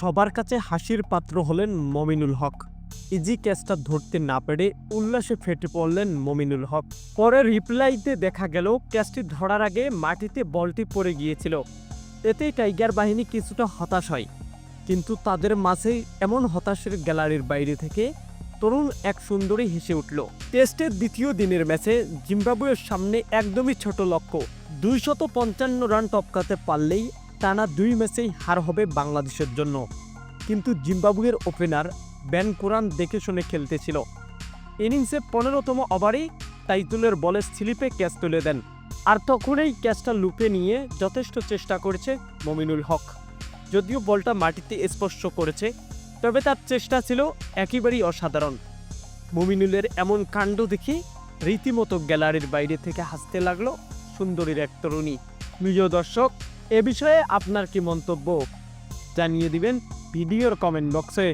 সবার কাছে হাসির পাত্র হলেন মমিনুল হক। ইজি ক্যাচটা ধরতে না পেরে উল্লাসে ফেটে পড়লেন মমিনুল হক। পরে রিপ্লাইতে দেখা গেল, ক্যাচটি ধরার আগে মাটিতে বলটি পড়ে গিয়েছিল। এতে টাইগার বাহিনী কিছুটা হতাশ হয়। কিন্তু তাদের মাঝেই এমন হতাশের গ্যালারির বাইরে থেকে তরুণ এক সুন্দরী হেসে উঠল। টেস্টের দ্বিতীয় দিনের ম্যাচে জিম্বাবুয়ের সামনে একদমই ছোট লক্ষ্য। দুইশত পঞ্চান্ন রান টপকাতে পারলেই টানা দুই ম্যাচেই হার হবে বাংলাদেশের জন্য। কিন্তু জিম্বাবুয়ের ওপেনার ব্যান কোরআন দেখে শুনে খেলতেছিল। ইনিংসে পনেরোতম ওভারেই তাইতুলের বলে স্লিপে ক্যাচ তুলে দেন। আর তখনই ক্যাচটা লুপে নিয়ে যথেষ্ট চেষ্টা করেছে মমিনুল হক। যদিও বলটা মাটিতে স্পর্শ করেছে, তবে তার চেষ্টা ছিল একেবারেই অসাধারণ। মমিনুলের এমন কাণ্ড দেখে রীতিমতো গ্যালারির বাইরে থেকে হাসতে লাগল সুন্দরীর এক তরুণী। প্রিয় দর্শক এ বিষয়ে আপনার কি মন্তব্য? জানিয়ে দিবেন ভিডিওর কমেন্ট বক্সে